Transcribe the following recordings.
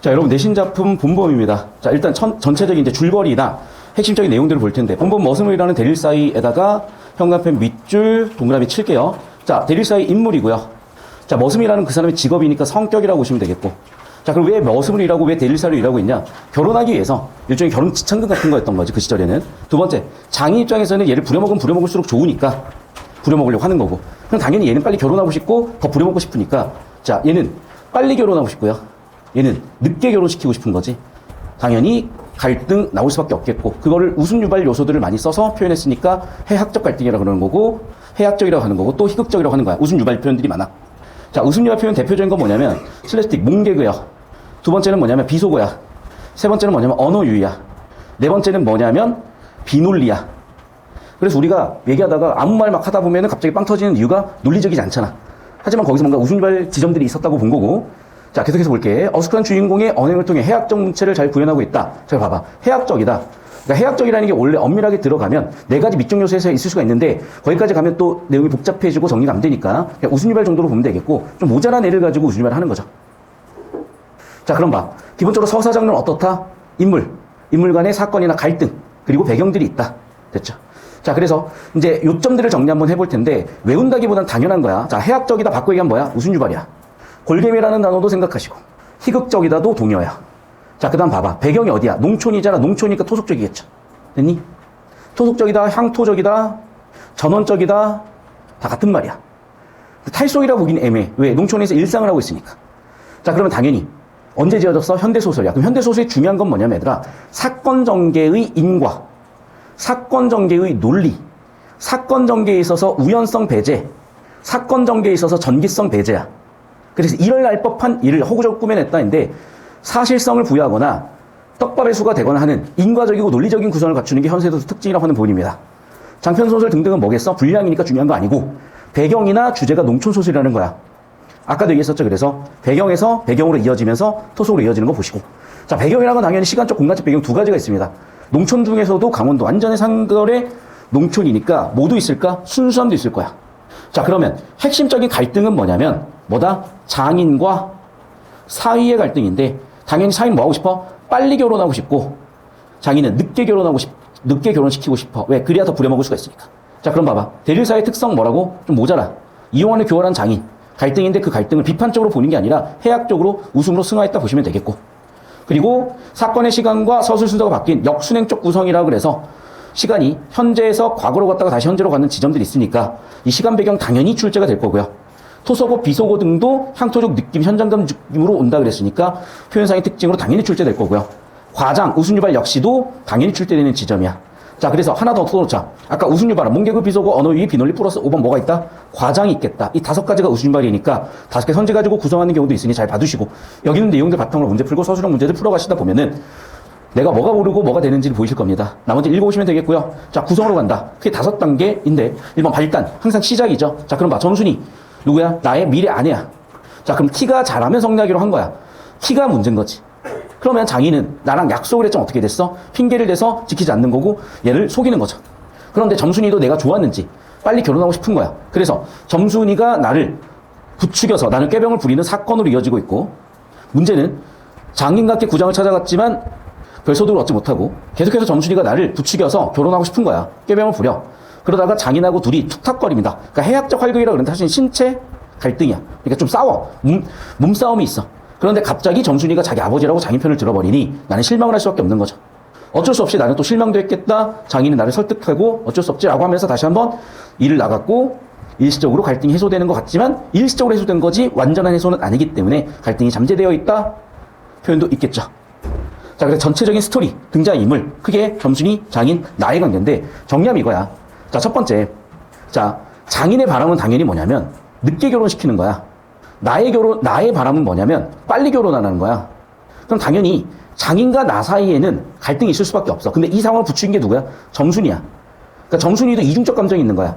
자, 여러분 내신 작품 본범입니다. 자, 일단 천- 전체적인 이제 줄거리나 핵심적인 내용들을 볼 텐데 본범 머슴이라는 대릴 사이에다가 현관펜 밑줄 동그라미 칠게요. 자, 대릴 사이 인물이고요. 자, 머슴이라는 그 사람의 직업이니까 성격이라고 보시면 되겠고. 자, 그럼 왜 머슴을 일하고 왜 대릴 사이를 일하고 있냐? 결혼하기 위해서 일종의 결혼 지참금 같은 거였던 거지 그 시절에는. 두 번째, 장인 입장에서는 얘를 부려먹으면 부려먹을수록 좋으니까 부려먹으려고 하는 거고. 그럼 당연히 얘는 빨리 결혼하고 싶고 더 부려먹고 싶으니까 자, 얘는 빨리 결혼하고 싶고요. 얘는 늦게 결혼시키고 싶은 거지. 당연히 갈등 나올 수밖에 없겠고 그거를 웃음 유발 요소들을 많이 써서 표현했으니까 해학적 갈등이라고 그러는 거고 해학적이라고 하는 거고 또 희극적이라고 하는 거야. 웃음 유발 표현들이 많아. 자, 웃음 유발 표현 대표적인 건 뭐냐면 슬래스틱 몽개그야. 두 번째는 뭐냐면 비속어야. 세 번째는 뭐냐면 언어 유희야. 네 번째는 뭐냐면 비논리야. 그래서 우리가 얘기하다가 아무 말 막 하다 보면은 갑자기 빵 터지는 이유가 논리적이지 않잖아. 하지만 거기서 뭔가 웃음유발 지점들이 있었다고 본 거고. 자, 계속해서 볼게. 어숙한 주인공의 언행을 통해 해학적 문체를 잘 구현하고 있다. 잘 봐봐. 해학적이다. 그러니까 해학적이라는 게 원래 엄밀하게 들어가면 네 가지 밑적 요소에서 있을 수가 있는데 거기까지 가면 또 내용이 복잡해지고 정리가 안 되니까 그냥 웃음유발 정도로 보면 되겠고 좀 모자란 애를 가지고 웃음유발을 하는 거죠. 자, 그럼 봐. 기본적으로 서사 장르는 어떻다? 인물. 인물 간의 사건이나 갈등. 그리고 배경들이 있다. 됐죠? 자, 그래서 이제 요점들을 정리 한번 해볼 텐데, 외운다기보단 당연한 거야. 자, 해학적이다 바꿔 얘기하면 뭐야? 무슨 유발이야? 골개미라는 단어도 생각하시고, 희극적이다도 동요야. 자, 그 다음 봐봐. 배경이 어디야? 농촌이잖아. 농촌이니까 토속적이겠죠. 됐니? 토속적이다, 향토적이다, 전원적이다, 다 같은 말이야. 탈속이라고 보기는 애매해. 왜? 농촌에서 일상을 하고 있으니까. 자, 그러면 당연히 언제 지어졌어? 현대소설이야. 그럼 현대소설의 중요한 건 뭐냐면 얘들아, 사건 전개의 인과, 사건 전개의 논리, 사건 전개에 있어서 우연성 배제, 사건 전개에 있어서 전기성 배제야. 그래서 이럴 날 법한 일을 허구적으로 꾸며냈다인데 사실성을 부여하거나 떡밥의 수가 되거나 하는 인과적이고 논리적인 구성을 갖추는 게 현세도서 특징이라고 하는 부분입니다. 장편 소설 등등은 뭐겠어? 분량이니까 중요한 거 아니고 배경이나 주제가 농촌 소설이라는 거야. 아까도 얘기했었죠. 그래서 배경에서 배경으로 이어지면서 토속으로 이어지는 거 보시고. 자, 배경이라는 건 당연히 시간적, 공간적 배경 두 가지가 있습니다. 농촌 중에서도 강원도 완전히 상거의 농촌이니까 모두 있을까? 순수함도 있을 거야. 자, 그러면 핵심적인 갈등은 뭐냐면 뭐다? 장인과 사위의 갈등인데 당연히 사위는 뭐 하고 싶어? 빨리 결혼하고 싶고 장인은 늦게 결혼하고 싶, 늦게 결혼시키고 싶어. 왜? 그래야 더 부려먹을 수가 있으니까. 자, 그럼 봐봐. 대릴사의 특성 뭐라고? 좀 모자라. 이용하는 교활한 장인. 갈등인데 그 갈등을 비판적으로 보는 게 아니라 해학적으로 웃음으로 승화했다 보시면 되겠고. 그리고 사건의 시간과 서술 순서가 바뀐 역순행적 구성이라고 그래서 시간이 현재에서 과거로 갔다가 다시 현재로 가는 지점들이 있으니까 이 시간 배경 당연히 출제가 될 거고요. 토속어, 비속어 등도 향토적 느낌, 현장감 느낌으로 온다 그랬으니까 표현상의 특징으로 당연히 출제될 거고요. 과장, 웃음유발 역시도 당연히 출제되는 지점이야. 자, 그래서 하나 더 풀어놓자. 아까 웃음유발은 몽개그 비속어, 언어 유희, 비논리 플러스 5번 뭐가 있다? 과장이 있겠다. 이 다섯 가지가 웃음유발이니까 다섯 개 선제 가지고 구성하는 경우도 있으니 잘 봐두시고 여기 있는 내용들 바탕으로 문제 풀고 서술형 문제들 풀어가시다 보면은 내가 뭐가 모르고 뭐가 되는지를 보이실 겁니다. 나머지 읽어보시면 되겠고요. 자, 구성으로 간다. 그게 다섯 단계인데 1번 발단. 항상 시작이죠. 자, 그럼 봐. 점순이. 누구야? 나의 미래 아내야. 자, 그럼 키가 잘하면 성나기로 한 거야. 키가 문제인 거지. 그러면 장인은 나랑 약속을 했지만 어떻게 됐어? 핑계를 대서 지키지 않는 거고 얘를 속이는 거죠. 그런데 점순이도 내가 좋았는지 빨리 결혼하고 싶은 거야. 그래서 점순이가 나를 부추겨서 나를 꾀병을 부리는 사건으로 이어지고 있고 문제는 장인각계 구장을 찾아갔지만 별 소득을 얻지 못하고 계속해서 점순이가 나를 부추겨서 결혼하고 싶은 거야. 꾀병을 부려. 그러다가 장인하고 둘이 툭탁거립니다. 그러니까 해학적 활극이라고 그러는데 사실 신체 갈등이야. 그러니까 좀 싸워. 몸, 몸싸움이 있어. 그런데 갑자기 점순이가 자기 아버지라고 장인 편을 들어버리니 나는 실망을 할 수밖에 없는 거죠. 어쩔 수 없이 나는 또 실망도 했겠다. 장인은 나를 설득하고 어쩔 수 없지라고 하면서 다시 한번 일을 나갔고 일시적으로 갈등이 해소되는 것 같지만 일시적으로 해소된 거지 완전한 해소는 아니기 때문에 갈등이 잠재되어 있다 표현도 있겠죠. 자, 그래서 전체적인 스토리, 등장인물, 크게 점순이, 장인, 나의 관계인데 정리하면 이거야. 자, 첫 번째. 자, 장인의 바람은 당연히 뭐냐면 늦게 결혼시키는 거야. 나의 결혼, 나의 바람은 뭐냐면 빨리 결혼하는 거야. 그럼 당연히 장인과 나 사이에는 갈등이 있을 수밖에 없어. 근데 이 상황을 부추긴 게 누구야? 점순이야. 그러니까 점순이도 이중적 감정이 있는 거야.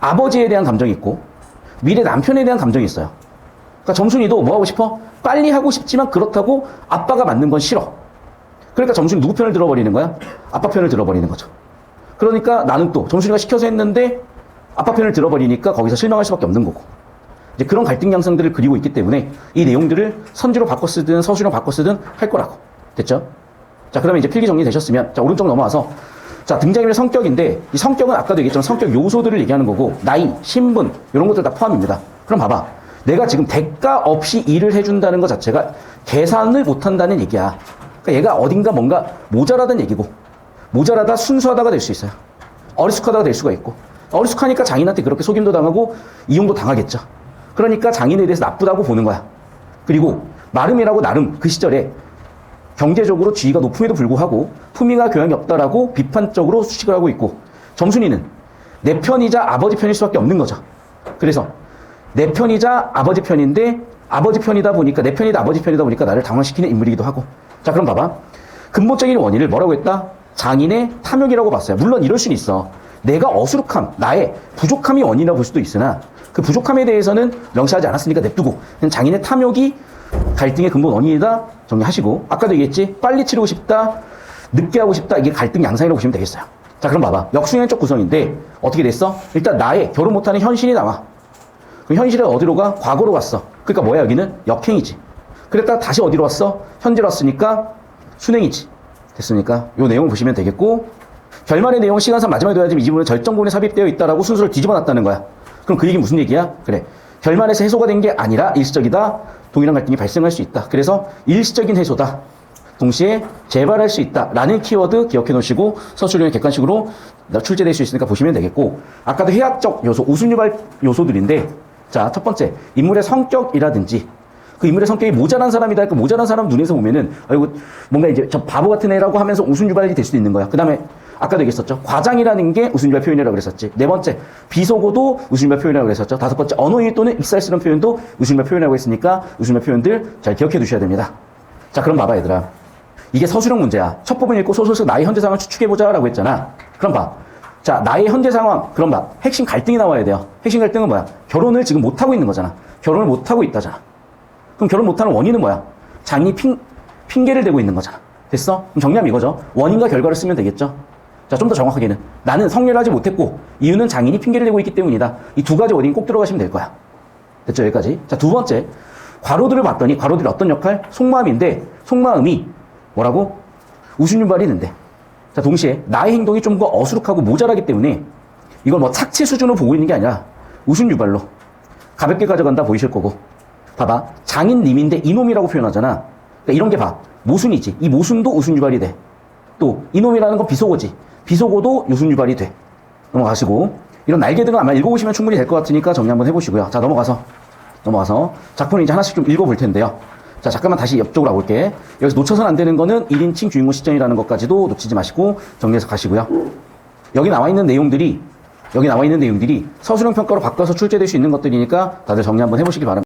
아버지에 대한 감정이 있고 미래 남편에 대한 감정이 있어요. 그러니까 점순이도 뭐 하고 싶어? 빨리 하고 싶지만 그렇다고 아빠가 맞는 건 싫어. 그러니까 점순이 누구 편을 들어버리는 거야? 아빠 편을 들어버리는 거죠. 그러니까 나는 또 점순이가 시켜서 했는데 아빠 편을 들어버리니까 거기서 실망할 수밖에 없는 거고. 이제 그런 갈등 양상들을 그리고 있기 때문에 이 내용들을 선지로 바꿔 쓰든 서술로 바꿔 쓰든 할 거라고. 됐죠? 자, 그러면 이제 필기 정리 되셨으면, 자, 오른쪽 넘어와서, 자, 등장인물의 성격인데, 이 성격은 아까도 얘기했지만 성격 요소들을 얘기하는 거고, 나이, 신분, 이런 것들 다 포함입니다. 그럼 봐봐. 내가 지금 대가 없이 일을 해준다는 것 자체가 계산을 못한다는 얘기야. 그러니까 얘가 어딘가 뭔가 모자라다는 얘기고, 모자라다 순수하다가 될 수 있어요. 어리숙하다가 될 수가 있고, 어리숙하니까 장인한테 그렇게 속임도 당하고, 이용도 당하겠죠. 그러니까 장인에 대해서 나쁘다고 보는 거야. 그리고, 나름이라고 나름 그 시절에 경제적으로 지위가 높음에도 불구하고 품위가 교양이 없다라고 비판적으로 수식을 하고 있고 점순이는 내 편이자 아버지 편일 수밖에 없는 거죠. 그래서 내 편이자 아버지 편인데 아버지 편이다 보니까 내 편이다 아버지 편이다 보니까 나를 당황시키는 인물이기도 하고 자 그럼 봐봐 근본적인 원인을 뭐라고 했다? 장인의 탐욕이라고 봤어요. 물론 이럴 수는 있어. 내가 어수룩함, 나의 부족함이 원인이라고 볼 수도 있으나 그 부족함에 대해서는 명시하지 않았으니까 냅두고 장인의 탐욕이 갈등의 근본 원인이다 정리하시고 아까도 얘기했지 빨리 치르고 싶다 늦게 하고 싶다 이게 갈등 양상이라고 보시면 되겠어요 자 그럼 봐봐 역수행적 구성인데 어떻게 됐어? 일단 나의 결혼 못하는 현실이 나와 그럼 현실은 어디로 가? 과거로 갔어 그러니까 뭐야 여기는 역행이지 그랬다가 다시 어디로 왔어? 현재로 왔으니까 순행이지 됐습니까? 요 내용 보시면 되겠고 결말의 내용 시간상 마지막에 둬야지 이 부분은 절정 부분에 삽입되어 있다라고 순서를 뒤집어 놨다는 거야 그럼 그 얘기 무슨 얘기야? 그래 결말에서 해소가 된 게 아니라 일시적이다 동일한 갈등이 발생할 수 있다. 그래서 일시적인 해소다. 동시에 재발할 수 있다 라는 키워드 기억해 놓으시고 서술형의 객관식으로 출제될 수 있으니까 보시면 되겠고 아까도 해학적 요소, 우순유발 요소들인데 자, 첫 번째 인물의 성격이라든지 그 인물의 성격이 모자란 사람이다. 그 모자란 사람 눈에서 보면은 아이고 뭔가 이제 저 바보 같은 애라고 하면서 우순 유발이 될 수도 있는 거야. 그다음에 아까도 얘기했었죠. 과장이라는 게 우순 유발 표현이라고 그랬었지. 네 번째, 비속어도 우순 유발 표현이라고 그랬었죠. 다섯 번째, 언어유희 또는 익살스러운 표현도 우순 유발 표현이라고 했으니까 우순 유발 표현들 잘 기억해 두셔야 됩니다. 자, 그럼 봐봐, 얘들아. 이게 서술형 문제야. 첫 부분 읽고 소설에서 나의 현재 상황을 추측해보자라고 했잖아. 그럼 봐. 자, 나의 현재 상황. 그럼 봐. 핵심 갈등이 나와야 돼요. 핵심 갈등은 뭐야? 결혼을 지금 못하고 있는 거잖아. 결혼을 못하고 있다잖아. 그럼 결혼 못하는 원인은 뭐야? 장이 핑, 핑계를 대고 있는 거잖아. 됐어? 그럼 정리하면 이거죠. 원인과 결과를 쓰면 되겠죠? 자, 좀 더 정확하게는 나는 성례를 하지 못했고 이유는 장인이 핑계를 대고 있기 때문이다. 이 두 가지 원인 꼭 들어가시면 될 거야. 됐죠? 여기까지. 자, 두 번째. 과로들을 봤더니 과로들이 어떤 역할? 속마음인데 속마음이 뭐라고? 우순윤발이 있는데. 자, 동시에 나의 행동이 좀 더 어수룩하고 모자라기 때문에 이걸 뭐 착취 수준으로 보고 있는 게 아니라 우순유발로 가볍게 가져간다 보이실 거고. 봐봐. 장인님인데 이놈이라고 표현하잖아. 그러니까 이런 게 봐. 모순이지. 이 모순도 우순 유발이 돼. 또 이놈이라는 건 비속어지. 비속어도 유순 유발이 돼. 넘어가시고 이런 날개들은 아마 읽어보시면 충분히 될 것 같으니까 정리 한번 해보시고요. 자 넘어가서 넘어가서 작품을 이제 하나씩 좀 읽어볼 텐데요. 자 잠깐만 다시 옆쪽으로 와볼게. 여기서 놓쳐서는 안 되는 거는 1인칭 주인공 시점이라는 것까지도 놓치지 마시고 정리해서 가시고요. 여기 나와 있는 내용들이 여기 나와 있는 내용들이 서술형 평가로 바꿔서 출제될 수 있는 것들이니까 다들 정리 한번 해보시기 바랍니다.